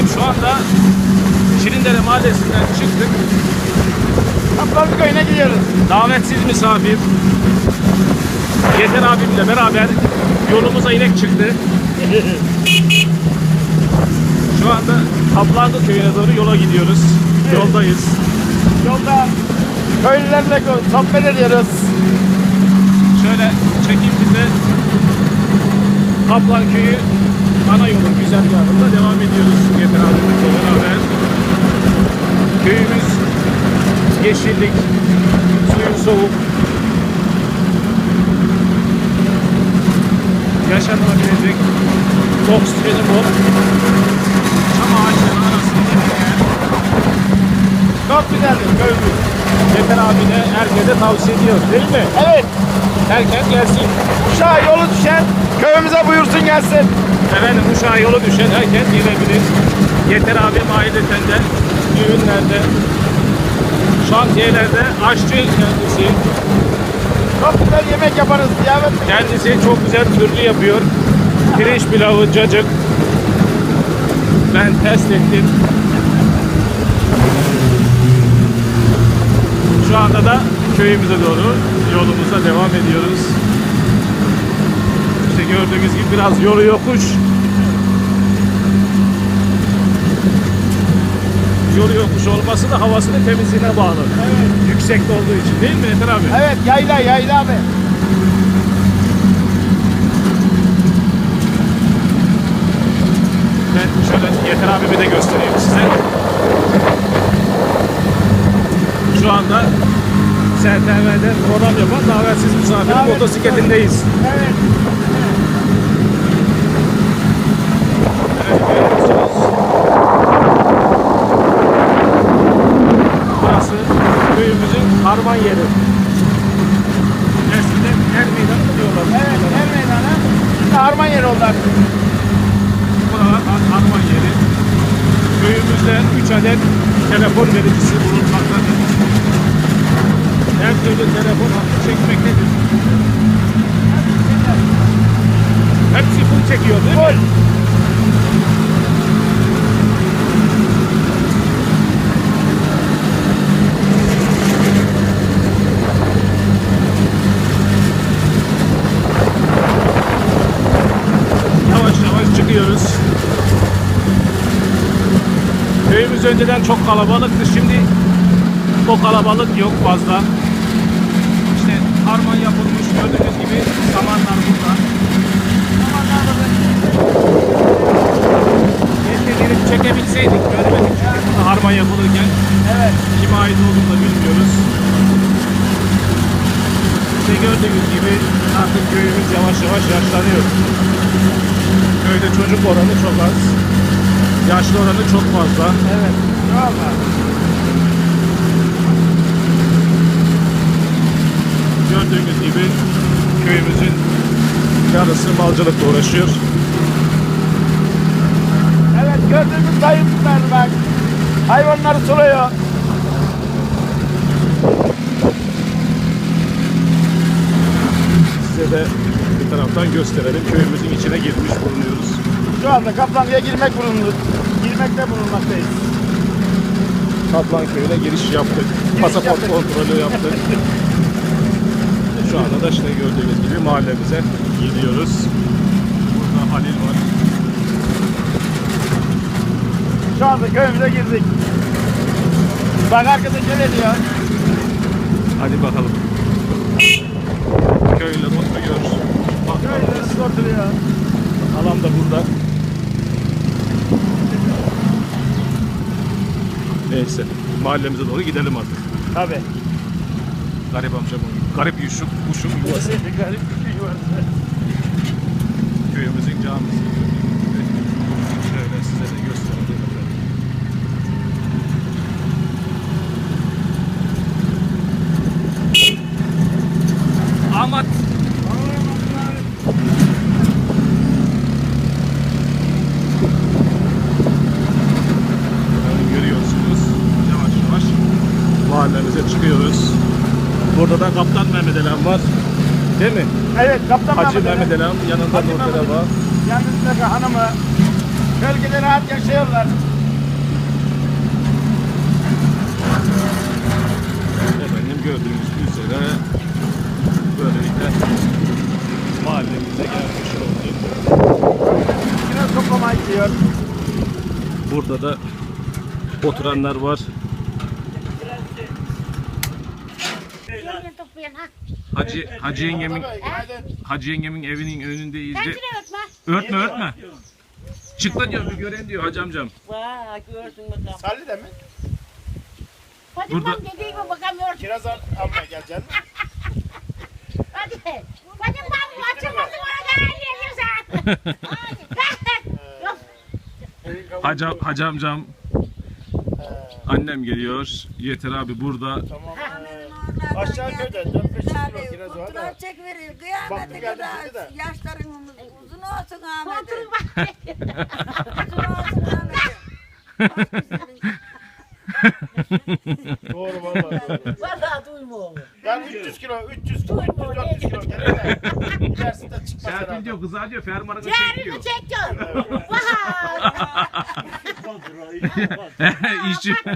Efendim şu anda Şirindere Mahallesi'nden çıktık. Kaplan köyüne gidiyoruz. Davetsiz misafir. Yeter abimle beraber yolumuza inek çıktı. Şu anda Kaplanlı köyüne doğru yola gidiyoruz. Yoldayız. Yolda köylülerle sohbet ediyoruz. Şöyle çekim bize Kaplan köyü ana yolun güzergahında devam ediyoruz. Yeter abimle beraber. Köyümüz yeşillik, suyu soğuk, yaşanabilecek, oksijeni bol, çam ağaçları arasında. Çok güzeldir köyümüz. Yeter abi de herkese tavsiye ediyor değil mi? Evet. Herkes gelsin. Uşağa yolu düşen köyümüze buyursun gelsin. Efendim uşağa yolu düşen herkes gelebilir. Yeter abi mahallesinde, düğünlerde, şantiyelerde aşçı kendisi. Çok güzel yemek yaparız. Ziyafet Kendisi çok güzel türlü yapıyor. Pirinç pilavı, cacık. Ben test ettim. Şu anda da köyümüze doğru yolumuza devam ediyoruz. İşte gördüğünüz gibi biraz yolu yokuş. Yolu yokuş olması da havasının temizliğine bağlı. Yüksekte olduğu için değil mi Yeter abi? Evet yayla yayla abi. Ben şöyle Yeter abimi de göstereyim size. Şu anda STV'de program yapan davetsiz misafirin Davet- motosikletindeyiz. Evet. Evet. Burası köyümüzün harman yeri. Eskiden her meydanı diyorlar? Evet her meydana. Şimdi harman yeri oldu artık. Buralar har- harman yeri. Köyümüzde 3 adet telefon vericisi bulunmaktadır. Türlü telefon hattı çekmektedir. Hepsi full çekiyor değil mi? Full. Yavaş yavaş çıkıyoruz. Köyümüz önceden çok kalabalıktı. Şimdi o kalabalık yok fazla. Harman yapılmış gördüğünüz gibi samanlar burada. Keşke gelip çekebilseydik. Görmedik çünkü burada harman yapılırken. Evet. Kime ait olduğunu da bilmiyoruz. İşte gördüğünüz gibi artık köyümüz yavaş yavaş yaşlanıyor. Köyde çocuk oranı çok az. Yaşlı oranı çok fazla. Evet. Valla. Gördüğünüz gibi köyümüzün yarısı malcılıkla uğraşıyor. Evet gördüğümüz kayıplar bak. Hayvanları suluyor. Size de bir taraftan gösterelim. Köyümüzün içine girmiş bulunuyoruz. Şu anda Kaplanlı'ya girmek bulunduk. Girmekte bulunmaktayız. Kaplan köyüne giriş yaptık. Giriş Pasaport yaptık. kontrolü yaptık. Şu anda da işte gördüğünüz gibi mahallemize gidiyoruz. Burada Halil var. Şu anda köyümüze girdik. Bak arkadaş ne diyor? Hadi bakalım. Köylüler oturuyor. Köyümüz oturuyor. Halam da burada. Neyse. Mahallemize doğru gidelim artık. Tabii. Garip amcamın garip yuşuk, kuşun yuvası. Garip bir şey var. Köyümüzün camisi. Kaptan Mehmet Elhan var. Değil mi? Evet, Kaptan Hacı Mehmet, Mehmet Elhan yanında Hacı Nurtel var. Yanındaki hanımı bölgede rahat yaşıyorlar. Efendim gördüğünüz üzere böylelikle mahallemize gelmiş olduk. Yine toplama gidiyor. Burada da oturanlar var. Toplayın ha. Hacı, Hacı yengemin. Hacı yengemin evinin önündeyiz de. Sen şuraya ötme. Örtme örtme. Çık da diyor bir gören diyor hacı amcam. Vay görsün bakalım. Salli de mi? Hadi Burada- ben dediğimi bakamıyorum. Kiraz al, almaya geleceksin. Hadi. Hadi ben açılmasın orada geldim sen. Yok. Hacı, hacı amcam annem geliyor. Yeter abi burada. Tamam. Aşağı köyde 4-5 kilo kiraz var da. Fotoğraf çek veriyor. Baktım Kıyamete kadar de. yaşların uzun olsun Ahmet'im. Kontrol bak. Uzun olsun Ahmet'im. Doğru vallahi doğru. Vallahi oğlum. Yani 300 kilo, 300 kilo, 300 400 kilo gelir de içerisinde çıkmaz Serpil herhalde. diyor kızar diyor fermuarını çek diyor. Yerini çekiyor. Vay. işçi, Açlık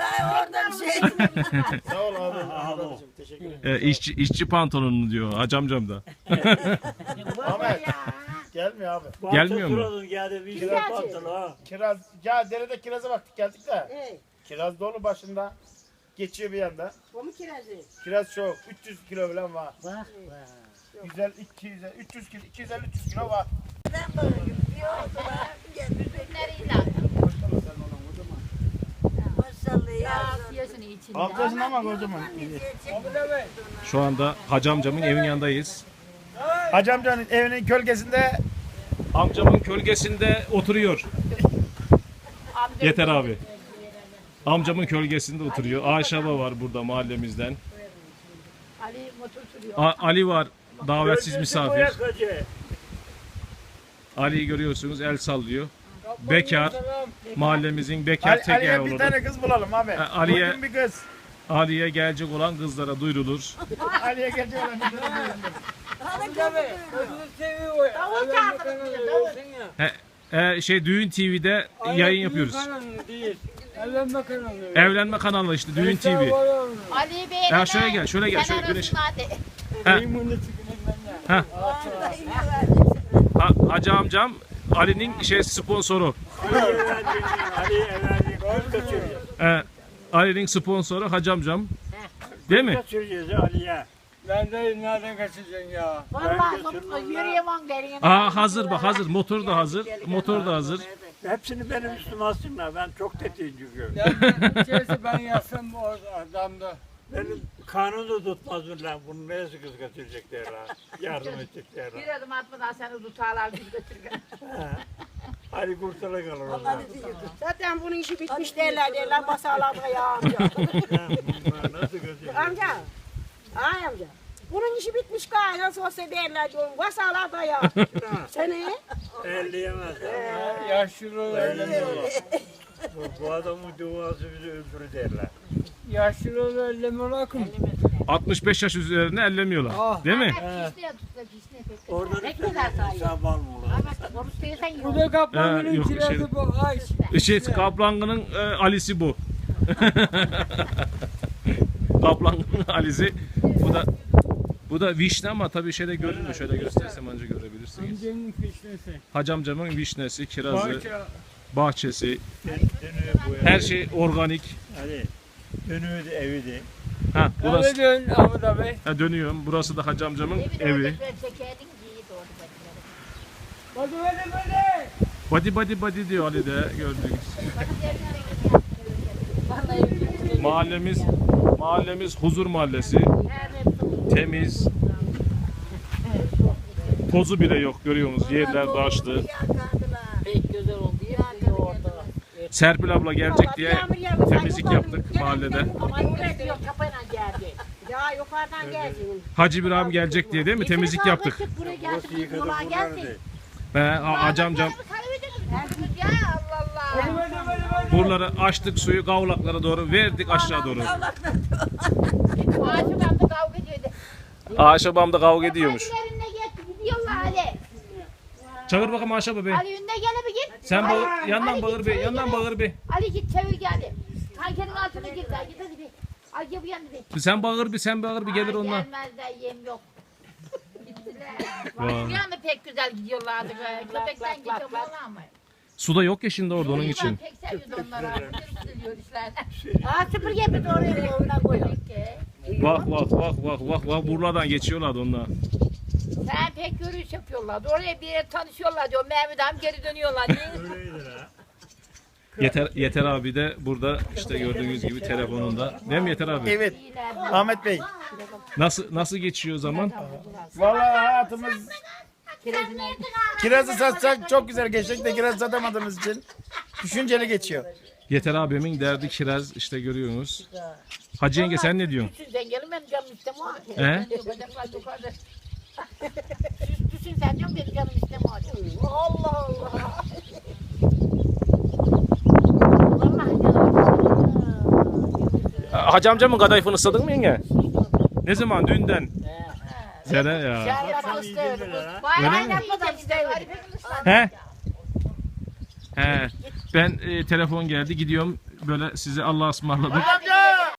ay orada bir şey. Sağ ol abi. Abicim, Teşekkür ederim. e, işçi, işçi pantolonunu diyor hacı amcam da. Ahmet gelmiyor abi. Gelmiyor mu? Kiraz, ya derede kiraza baktık geldik de. Kiraz dolu başında. Geçiyor bir yanda. Bu mu kirazı? Kiraz çok. 300 kilo falan var. 150, 200, 300 kilo, 250, 300 kilo var. Ben bakıyorum. Bir oldu lan. Günleriyle. Maşallah ya. Amcasın ama kocaman. Şu anda hacı amcamın evin yanındayız. Hacı amcanın evinin gölgesinde Amcamın kölgesinde oturuyor. Yeter abi. Amcamın kölgesinde oturuyor. Ayşe abla var burada mahallemizden. Ali motor sürüyor. A- Ali var davetsiz misafir. Ali'yi görüyorsunuz el sallıyor. Bekar. Mahallemizin bekar Ali, tek Ali'ye bir tane kız bulalım abi. Ha, Ali'ye- Uygun bir kız. Ali'ye gelecek olan kızlara duyurulur. Ali'ye gelecek olan bir kız bulalım. Davul çağırdım. Davul. He, e, şey Düğün TV'de yayın yapıyoruz. değil. Evlenme kanalı. Evlenme kanalı işte Düğün TV. Ali Bey'e Ya şöyle gel, şöyle gel, şöyle güneş. Hadi. Ha, Hacı amcam Ali'nin şey sponsoru. Ali evlendik. Kız kaçıracağız. E, Ali'nin sponsoru Hacı amcam. Değil mi? Kaçıracağız Ali'ye. Ben de nereden kaçacaksın ya? Vallahi yürüyemem derin. Aa hazır bak hazır. Motor da hazır. Motor da hazır. Hepsini benim üstüme alsınlar. Ben çok tetiyim çünkü. İçerisi ben yatsam o adamda. Benim kanunu da tutmaz bunlar. Bunu neyse kız kaçıracak derler. Yardım edecek derler. Bir adım atmadan seni tutarlar biz götürürler. Ali kurtara kalır o zaman. Zaten bunun işi bitmiş derler derler basarlar ya amca. Nasıl kaçıracak? amca. Ay amca. Bunun işi bitmiş galiba nasıl olsa derler diyorum. Basarlar da ya. Seni Elleyemez. Yaşlı öyle Bu, bu adamın duası bizi öldürür derler. Yaşlı öyle mi bırakın? 65 yaş üzerine ellemiyorlar. Ah. Değil mi? Pek. Orada sayıyor. hesap almıyorlar. Ama oruç değilsen Bu da yok, kirazı şey- bu. Ay. Şey Kaplangı'nın e, Ali'si bu. Kaplangı'nın Ali'si. Bu da bu da vişne ama tabii şeyde görünmüyor. Şöyle göstersem anca görebilirsiniz. Amcanın fişnesi. Hacı amcamın vişnesi, kirazı, Bahçe. Bahçesi. Her şey organik. Ali. Dönüyor da evi de. Ha, burası dön Abu Dhabi. ha, dönüyorum. Burası da Hacı amcamın Evi de. Hadi hadi hadi. Body body body diyor Ali de gördüğünüz. Vallahi Mahallemiz mahallemiz huzur mahallesi. Temiz. Tozu bile yok görüyorsunuz. Yerler taşlı. pek güzel oldu. Yemin orada. Serpil abla gelecek diye temizlik yaptık mahallede. Ama yine diyor kapayla geldi. ya yukarıdan gelsin. Hacı bir abim gelecek diye değil mi? Temizlik yaptık. Buraya geldik. Yola Allah Allah. buraları açtık suyu kavlaklara doğru verdik aşağı doğru. Ayşe babam da kavga ediyormuş. Çağır bakalım Ayşe baba. Ali önüne git. Sen bağır, yandan bağır bir, yandan bağır bir. Ali git çevir geldi. Tankerin altına gir. Git hadi bir. Ay ya bu yandı bir. Sen bağır bir sen bağır bir gelir Ay, ondan. Gelmezler yem yok. Gittiler. Bir anda pek güzel gidiyorlardı be. Köpekten gidiyor valla mı? Suda yok ya şimdi orada onun Ben için. pek seviyordu işlerden. Ha süpürge bir de oraya koyuyor. Bak bak bak bak bak bak buradan geçiyorlardı onlar. Sen pek yürüyüş yapıyorlardı. Oraya bir yere tanışıyorlar diyor. Mehmet abi geri dönüyorlar. Ha. Yeter Yeter abi de burada işte gördüğünüz gibi telefonunda. Değil mi Yeter abi? Evet. Ahmet Bey. Nasıl nasıl geçiyor zaman? Vallahi hayatımız kirazı satsak çok güzel geçecek de kiraz satamadığımız için düşünceli geçiyor. Yeter abimin derdi kiraz işte görüyorsunuz. Hacı yenge sen ne diyorsun? Düşün sen gelin benim canım istemiyor. He? Ben yukarıda. Düş- Düşün sen diyorum benim canım istemiyor. Allah Allah. Vallahi canım. Hacı amcamın kadayıfını ısladın mı yenge? Ne zaman? Dünden. Sene ya. Yapmadan istiyordu. He? He. Ben e, telefon geldi gidiyorum böyle size Allah'a ısmarladık. Amca!